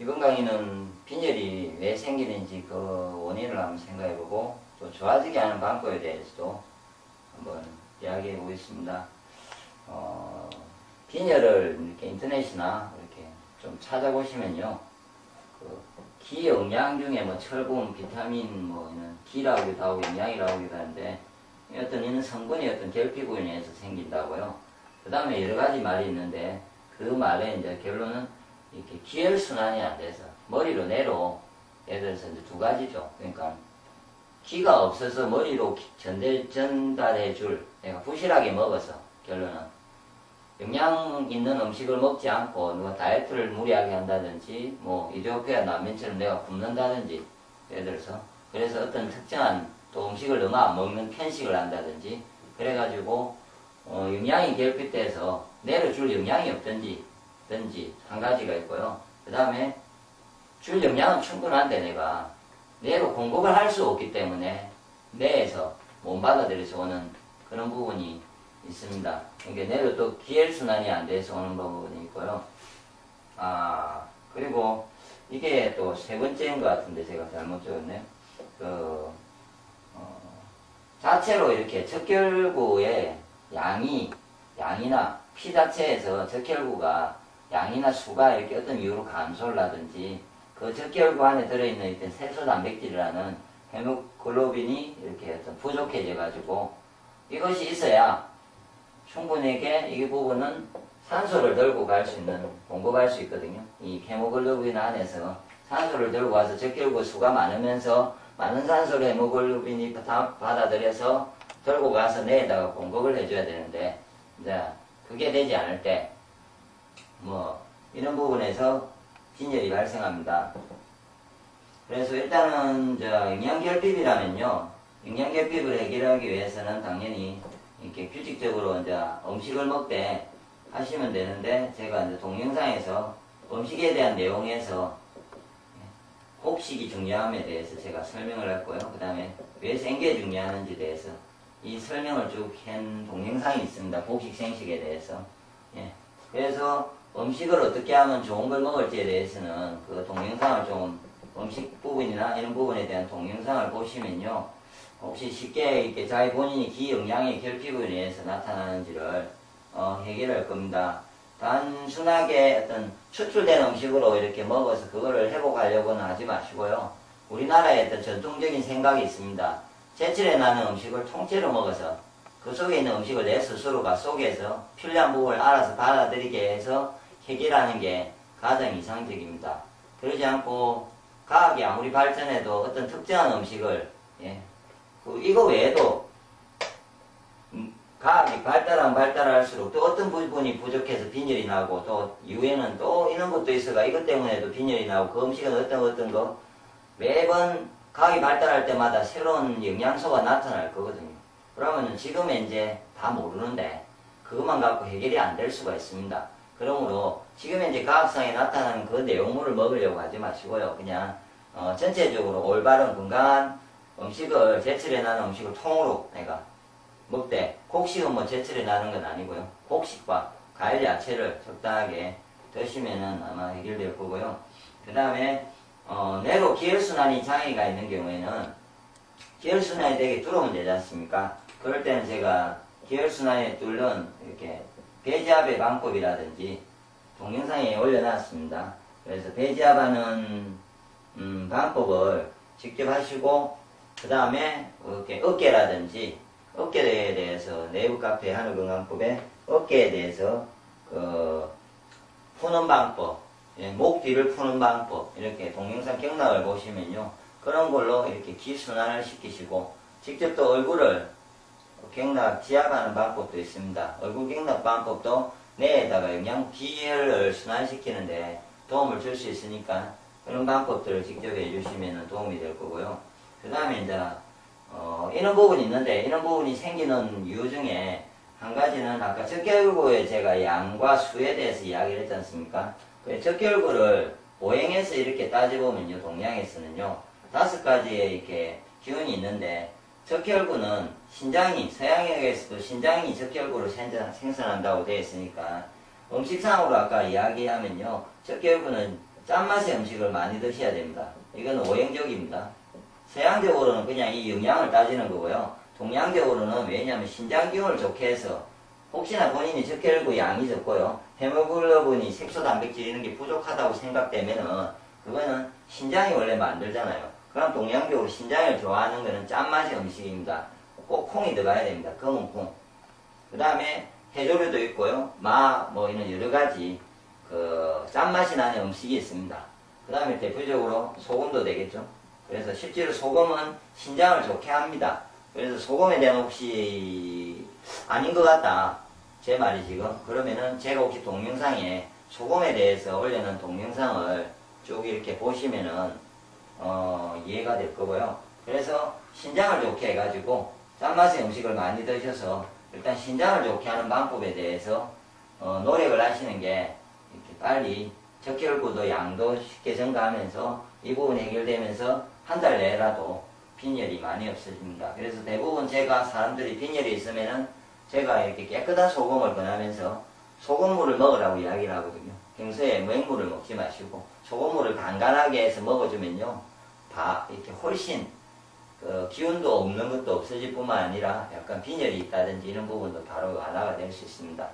이번 강의는 빈혈이 왜 생기는지 그 원인을 한번 생각해보고 또 좋아지게 하는 방법에 대해서도 한번 이야기해 보겠습니다. 어, 빈혈을 이렇게 인터넷이나 이렇게 좀 찾아보시면요. 그 기영양 중에 뭐 철분, 비타민, 뭐 이런 기라고도 하고 영양이라고 하기도 하는데 어떤 이런 성분이 어떤 결핍으로 인해서 생긴다고요. 그 다음에 여러 가지 말이 있는데 그 말의 이제 결론은 이렇게 기혈순환이 안 돼서 머리로 내로 예를 들어서 이제 두 가지죠. 그러니까 기가 없어서 머리로 전달, 전달해 줄 내가 부실하게 먹어서 결론은 영양 있는 음식을 먹지 않고 누가 다이어트를 무리하게 한다든지 뭐 이디오피아 난민처럼 내가 굶는다든지 예를 들어서 그래서 어떤 특정한 또 음식을 너무 안 먹는 편식을 한다든지 그래가지고 어, 영양이 결핍돼서 내려줄 영양이 없든지 든지 한 가지가 있고요. 그 다음에 줄 영양은 충분한데 내가 내로 공급을 할 수 없기 때문에 뇌에서 못 받아들여서 오는 그런 부분이 있습니다. 그러니까 내로 또 기혈순환이 안 돼서 오는 부분이 있고요. 아 그리고 이게 또 세 번째인 것 같은데 제가 잘못 적었네요. 그 어, 자체로 이렇게 적혈구의 양이 양이나 피 자체에서 적혈구가 양이나 수가 이렇게 어떤 이유로 감소를 하든지 그 적혈구 안에 들어있는 어떤 세소 단백질이라는 헤모글로빈이 이렇게 어떤 부족해져 가지고 이것이 있어야 충분하게 이 부분은 산소를 들고 갈 수 있는 공급할 수 있거든요. 이 헤모글로빈 안에서 산소를 들고 와서 적혈구 수가 많으면서 많은 산소를 헤모글로빈이 받아들여서 들고 가서 뇌에다가 공급을 해줘야 되는데 이제 그게 되지 않을 때 뭐 이런 부분에서 빈혈이 발생합니다. 그래서 일단은 저 영양결핍이라면요. 영양결핍을 해결하기 위해서는 당연히 이렇게 규칙적으로 이제 음식을 먹되 하시면 되는데 제가 이제 동영상에서 음식에 대한 내용에서 곡식이 중요함에 대해서 제가 설명을 했고요. 그 다음에 왜 생계 중요하는지 대해서 이 설명을 쭉 한 동영상이 있습니다. 곡식 생식에 대해서. 예. 그래서 음식을 어떻게 하면 좋은 걸 먹을지에 대해서는 그 동영상을 좀 음식 부분이나 이런 부분에 대한 동영상을 보시면요. 혹시 쉽게 이렇게 자기 본인이 기영양의 결핍으로 인해서 나타나는지를 어, 해결할 겁니다. 단순하게 어떤 추출된 음식으로 이렇게 먹어서 그거를 회복하려고는 하지 마시고요. 우리나라의 어떤 전통적인 생각이 있습니다. 제철에 나는 음식을 통째로 먹어서 그 속에 있는 음식을 내 스스로가 속에서 필요한 부분을 알아서 받아들이게 해서 해결하는 게 가장 이상적입니다. 그러지 않고 과학이 아무리 발전해도 어떤 특정한 음식을 예, 그 이거 외에도 음, 과학이 발달하면 발달할수록 또 어떤 부분이 부족해서 빈혈이 나고 또 이후에는 또 이런 것도 있어가 이것 때문에도 빈혈이 나고 그 음식은 어떤 어떤 거 매번 과학이 발달할 때마다 새로운 영양소가 나타날 거거든요. 그러면 지금 이제 다 모르는데 그것만 갖고 해결이 안 될 수가 있습니다. 그러므로 지금 현재 과학상에 나타나는 그 내용물을 먹으려고 하지 마시고요. 그냥 어, 전체적으로 올바른 건강한 음식을 제철에 나는 음식을 통으로 내가 먹되 곡식은 뭐 제철에 나는 건 아니고요. 곡식과 과일 야채를 적당하게 드시면은 아마 해결될 거고요. 그 다음에 어, 내로 기혈순환이 장애가 있는 경우에는 기혈순환이 되게 들어오면 되지 않습니까? 그럴 때는 제가 기혈순환에 뚫는 이렇게 배지압의 방법이라든지 동영상에 올려놨습니다. 그래서 배지압하는 음, 방법을 직접 하시고 그 다음에 이렇게 어깨라든지 어깨에 대해서 내부 카페 하는 건강법에 어깨에 대해서 그 푸는 방법 예, 목 뒤를 푸는 방법 이렇게 동영상 경락을 보시면요 그런 걸로 이렇게 기순환을 시키시고 직접 또 얼굴을 경락 지압하는 방법도 있습니다. 얼굴 경락 방법도 뇌에다가 영양 기혈을 순환시키는데 도움을 줄 수 있으니까 그런 방법들을 직접 해주시면 도움이 될 거고요. 그 다음에 이제 어, 이런 부분이 있는데 이런 부분이 생기는 이유 중에 한 가지는 아까 적혈구에 제가 양과 수에 대해서 이야기를 했지 않습니까? 그 적혈구를 오행해서 이렇게 따져보면요 동양에서는요 다섯 가지의 이렇게 기운이 있는데 적혈구는 신장이 서양에서도 신장이 적혈구를 생산한다고 되어 있으니까 음식상으로 아까 이야기하면요 적혈구는 짠맛의 음식을 많이 드셔야 됩니다. 이건 오행적입니다. 서양적으로는 그냥 이 영양을 따지는 거고요. 동양적으로는 왜냐하면 신장 기운을 좋게 해서 혹시나 본인이 적혈구 양이 적고요. 헤모글로빈이 색소 단백질 이런 게 부족하다고 생각되면은 그거는 신장이 원래 만들잖아요. 그럼 동양적으로 신장을 좋아하는 거는 짠맛의 음식입니다. 꼭 콩이 들어가야 됩니다. 검은 콩. 그 다음에 해조류도 있고요. 마, 뭐 이런 여러 가지 그 짠맛이 나는 음식이 있습니다. 그 다음에 대표적으로 소금도 되겠죠. 그래서 실제로 소금은 신장을 좋게 합니다. 그래서 소금에 대한 혹시 아닌 것 같다. 제 말이 지금. 그러면은 제가 혹시 동영상에 소금에 대해서 올려놓은 동영상을 쭉 이렇게 보시면은 어, 이해가 될 거고요. 그래서 신장을 좋게 해가지고 짠맛의 음식을 많이 드셔서 일단 신장을 좋게 하는 방법에 대해서 어, 노력을 하시는 게 이렇게 빨리 적혈구도 양도 쉽게 증가하면서 이 부분 해결되면서 한 달 내라도 빈혈이 많이 없어집니다. 그래서 대부분 제가 사람들이 빈혈이 있으면은 제가 이렇게 깨끗한 소금을 권하면서 소금물을 먹으라고 이야기를 하거든요. 평소에 맹물을 먹지 마시고 소금물을 간간하게 해서 먹어주면요. 다 이렇게 훨씬 그 기운도 없는 것도 없어질 뿐만 아니라 약간 빈혈이 있다든지 이런 부분도 바로 완화가 될 수 있습니다.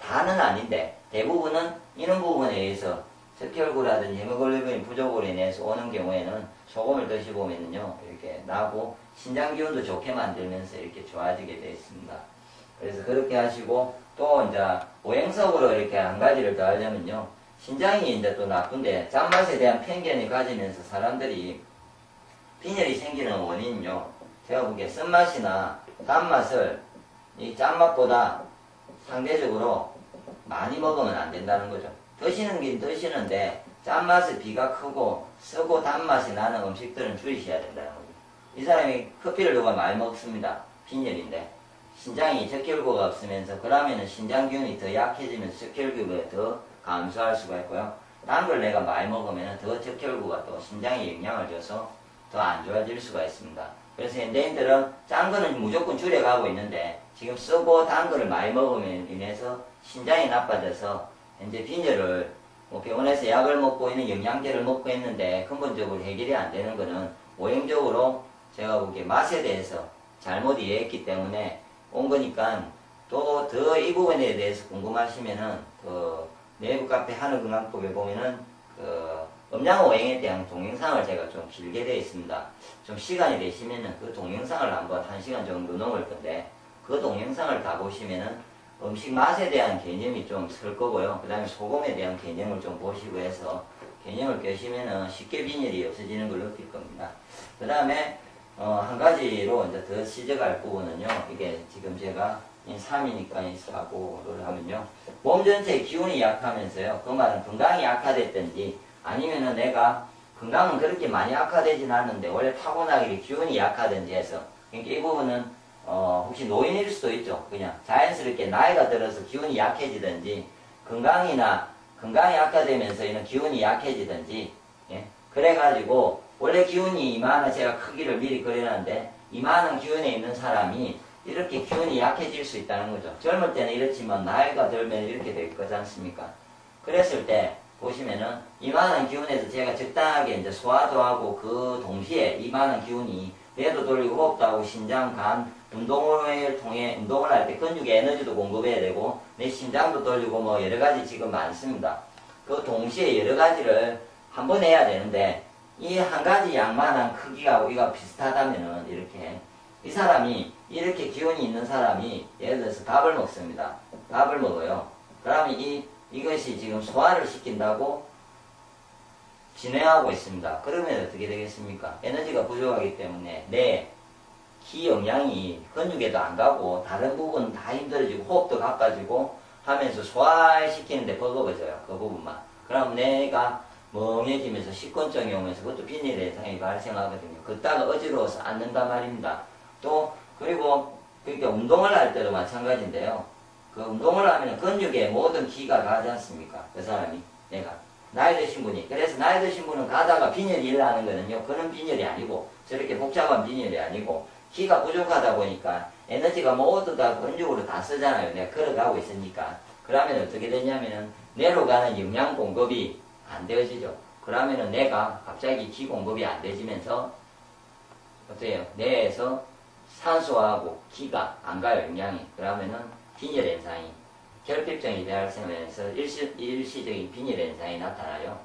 다는 아닌데 대부분은 이런 부분에 의해서 적혈구라든지 헤모글로빈 부족으로 인해서 오는 경우에는 소금을 드시보면요 이렇게 나고 신장 기운도 좋게 만들면서 이렇게 좋아지게 되어 있습니다. 그래서 그렇게 하시고 또 이제 오행석으로 이렇게 한 가지를 더 하려면요 신장이 이제 또 나쁜데 짠맛에 대한 편견을 가지면서 사람들이 빈혈이 생기는 원인은요. 제가 보기에 쓴맛이나 단맛을 이 짠맛보다 상대적으로 많이 먹으면 안 된다는 거죠. 드시는 긴 드시는데 짠맛의 비가 크고 쓰고 단맛이 나는 음식들은 줄이셔야 된다는 거죠. 이 사람이 커피를 누가 많이 먹습니다. 빈혈인데 신장이 적혈구가 없으면서 그러면은 신장 기운이 더 약해지면서 적혈구가 더 감소할 수가 있고요. 단걸 내가 많이 먹으면 더 적혈구가 또 신장에 영향을 줘서 더 안 좋아질 수가 있습니다. 그래서 현대인들은 짠 거는 무조건 줄여가고 있는데 지금 쓰고 단 거를 많이 먹으면 인해서 신장이 나빠져서 현재 빈혈을 뭐 병원에서 약을 먹고 있는 영양제를 먹고 있는데 근본적으로 해결이 안 되는 거는 오행적으로 제가 보기에 맛에 대해서 잘못 이해했기 때문에 온 거니까 또 더 이 부분에 대해서 궁금하시면은 그 내부 카페 하늘건강법에 보면은 그 음양오행에 대한 동영상을 제가 좀 길게 되어 있습니다. 좀 시간이 되시면은 그 동영상을 한번 한 시간 정도 넘을 건데 그 동영상을 다 보시면은 음식 맛에 대한 개념이 좀설 거고요. 그 다음에 소금에 대한 개념을 좀 보시고 해서 개념을 껴시면은 쉽게 빈혈이 없어지는 걸 느낄 겁니다. 그 다음에 어, 한 가지로 이제 더 시적할 부분은요. 이게 지금 제가 3이니까 있하고를 하면요. 몸 전체의 기운이 약하면서요. 그 말은 건강이 약화됐든지 아니면은 내가 건강은 그렇게 많이 약화되진 않는데 원래 타고나게 기운이 약하든지 해서 그러니까 이 부분은 어 혹시 노인일 수도 있죠. 그냥 자연스럽게 나이가 들어서 기운이 약해지든지 건강이나 건강이 약화되면서 이런 기운이 약해지든지 예? 그래가지고 원래 기운이 이만한 제가 크기를 미리 그려놨는데 이만한 기운에 있는 사람이 이렇게 기운이 약해질 수 있다는 거죠. 젊을 때는 이렇지만 나이가 들면 이렇게 될 거지 않습니까? 그랬을 때 보시면은 이만한 기운에서 제가 적당하게 이제 소화도 하고 그 동시에 이만한 기운이 뇌도 돌리고 호흡도 하고 신장, 간, 운동을 통해 운동을 할 때 근육에 에너지도 공급해야 되고 내 심장도 돌리고 뭐 여러 가지 지금 많습니다. 그 동시에 여러 가지를 한 번 해야 되는데 이 한 가지 양만한 크기가 우리가 비슷하다면은 이렇게 이 사람이 이렇게 기운이 있는 사람이 예를 들어서 밥을 먹습니다. 밥을 먹어요. 그러면 이 이것이 지금 소화를 시킨다고 진행하고 있습니다. 그러면 어떻게 되겠습니까? 에너지가 부족하기 때문에 내 기 영양이 근육에도 안 가고 다른 부분 다 힘들어지고 호흡도 가빠지고 하면서 소화시키는데 버거워져요. 그 부분만. 그럼 내가 멍해지면서 식곤증이 오면서 그것도 비닐 대상이 발생하거든요. 그따가 어지러워서 앉는단 말입니다. 또 그리고 그러니까 운동을 할 때도 마찬가지인데요. 그 운동을 하면 근육에 모든 기가 가지 않습니까? 그 사람이 내가 나이 드신 분이 그래서 나이 드신 분은 가다가 빈혈이 일어나는 거는요. 그런 빈혈이 아니고 저렇게 복잡한 빈혈이 아니고 기가 부족하다 보니까 에너지가 모두 다 근육으로 다 쓰잖아요. 내가 걸어가고 있으니까. 그러면 어떻게 되냐면은 뇌로 가는 영양 공급이 안 되어지죠. 그러면은 내가 갑자기 기 공급이 안 되지면서 어때요? 뇌에서 산소하고 기가 안 가요, 영양이. 그러면은 빈혈 현상이, 결핍증이 발생하면서 일시, 일시적인 빈혈 현상이 나타나요.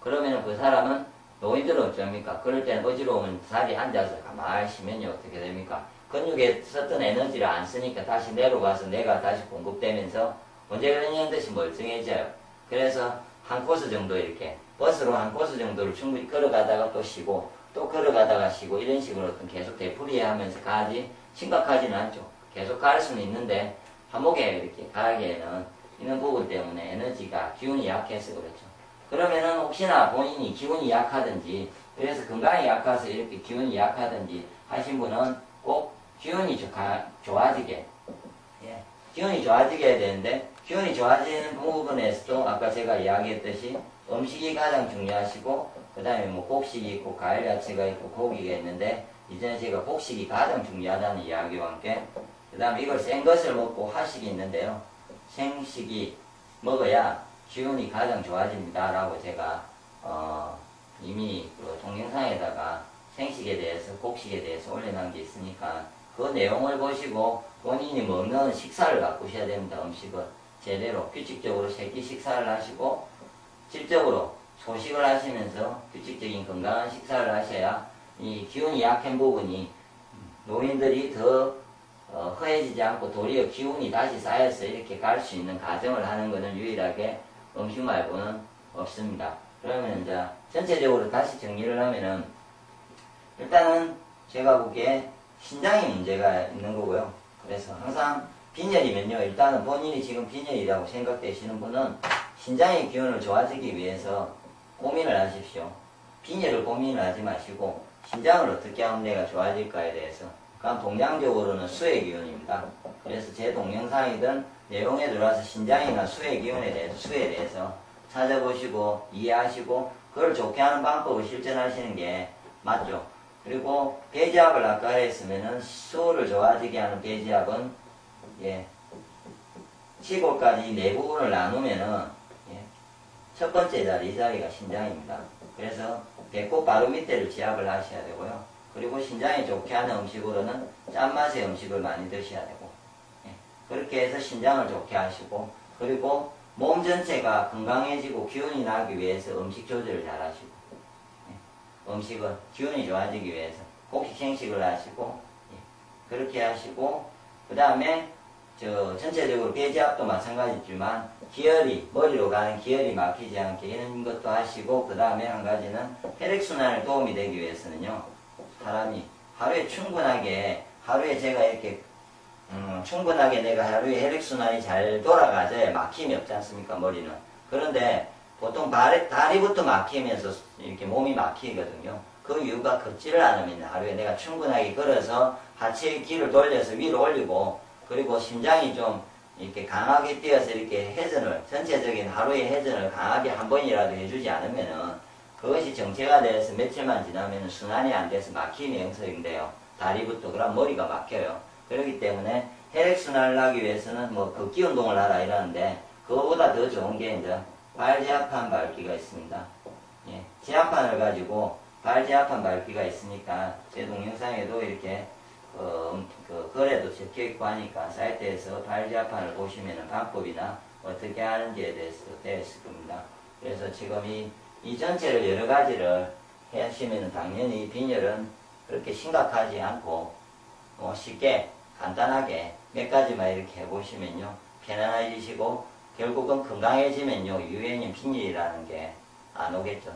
그러면은 그 사람은 노인들은 어쩝니까? 그럴 때는 어지러우면 자리에 앉아서 가만히 쉬면요, 어떻게 됩니까? 근육에 썼던 에너지를 안 쓰니까 다시 내려가서 내가 다시 공급되면서 언제 그러냐는 듯이 멀쩡해져요. 그래서 한 코스 정도 이렇게 버스로 한 코스 정도를 충분히 걸어가다가 또 쉬고 또 걸어가다가 쉬고 이런 식으로 어떤 계속 되풀이 하면서 가지 심각하지는 않죠. 계속 갈 수는 있는데 한목에 이렇게 가기에는 이런 부분 때문에 에너지가 기운이 약해서 그렇죠. 그러면은 혹시나 본인이 기운이 약하든지 그래서 건강이 약해서 이렇게 기운이 약하든지 하신 분은 꼭 기운이 좋아지게 예, 기운이 좋아지게 해야 되는데 기운이 좋아지는 부분에서도 아까 제가 이야기했듯이 음식이 가장 중요하시고 그 다음에 뭐 곡식이 있고 과일 야채가 있고 고기가 있는데 이전에 제가 곡식이 가장 중요하다는 이야기와 함께 그 다음에 이걸 생 것을 먹고 화식이 있는데요. 생식이 먹어야 기운이 가장 좋아집니다 라고 제가 어 이미 그 동영상에다가 생식에 대해서 곡식에 대해서 올려놓은 게 있으니까 그 내용을 보시고 본인이 먹는 식사를 바꾸셔야 됩니다. 음식을 제대로 규칙적으로 세끼 식사를 하시고 질적으로 소식을 하시면서 규칙적인 건강한 식사를 하셔야 이 기운이 약한 부분이 노인들이 더 어, 허해지지 않고 도리어 기운이 다시 쌓여서 이렇게 갈 수 있는 가정을 하는 것은 유일하게 음식 말고는 없습니다. 그러면 이제 전체적으로 다시 정리를 하면은 일단은 제가 보기에 신장에 문제가 있는 거고요. 그래서 항상 빈혈이면요. 일단은 본인이 지금 빈혈이라고 생각되시는 분은 신장의 기운을 좋아지기 위해서 고민을 하십시오. 빈혈을 고민을 하지 마시고 신장을 어떻게 하면 내가 좋아질까에 대해서 그럼 동양적으로는 수의 기운입니다. 그래서 제 동영상이든 내용에 들어와서 신장이나 수의 기운에 대해서 수에 대해서 찾아보시고 이해하시고 그걸 좋게 하는 방법을 실천하시는 게 맞죠. 그리고 배지압을 아까 했으면은 수를 좋아지게 하는 배지압은 예. 시골까지 네 부분을 나누면은 예. 첫 번째 자리 이 자리가 신장입니다. 그래서 배꼽 바로 밑에를 지압을 하셔야 되고요. 그리고 신장이 좋게 하는 음식으로는 짠맛의 음식을 많이 드셔야 되고 예. 그렇게 해서 신장을 좋게 하시고 그리고 몸 전체가 건강해지고 기운이 나기 위해서 음식 조절을 잘 하시고 예. 음식은 기운이 좋아지기 위해서 곡식 생식을 하시고 예. 그렇게 하시고 그 다음에 저 전체적으로 배지압도 마찬가지지만 기혈이 머리로 가는 기혈이 막히지 않게 이런 것도 하시고 그 다음에 한 가지는 혈액순환에 도움이 되기 위해서는요 사람이 하루에 충분하게 하루에 제가 이렇게 음, 충분하게 내가 하루에 혈액순환이 잘 돌아가져야 막힘이 없지 않습니까 머리는. 그런데 보통 발에, 다리부터 막히면서 이렇게 몸이 막히거든요. 그 이유가 걷지를 않으면 하루에 내가 충분하게 걸어서 하체의 기를 돌려서 위로 올리고 그리고 심장이 좀 이렇게 강하게 뛰어서 이렇게 회전을 전체적인 하루의 회전을 강하게 한 번이라도 해주지 않으면은 그것이 정체가 돼서 며칠만 지나면 순환이 안 돼서 막힘이 형성인데요. 다리부터 그럼 머리가 막혀요. 그렇기 때문에 혈액순환을 하기 위해서는 뭐 걷기 운동을 하라 이러는데 그거보다 더 좋은 게 이제 발제압판 밟기가 있습니다. 예, 제압판을 가지고 발제압판 밟기가 있으니까 제 동영상에도 이렇게 어, 그 거래도 적혀있고 하니까 사이트에서 발자판을 보시면 방법이나 어떻게 하는지에 대해서 되어 있을 겁니다. 그래서 지금 이, 이 전체를 여러 가지를 하시면 당연히 빈혈은 그렇게 심각하지 않고 뭐 쉽게 간단하게 몇 가지만 이렇게 해보시면요 편안해지시고 결국은 건강해지면요 유행인 빈혈이라는 게 안 오겠죠.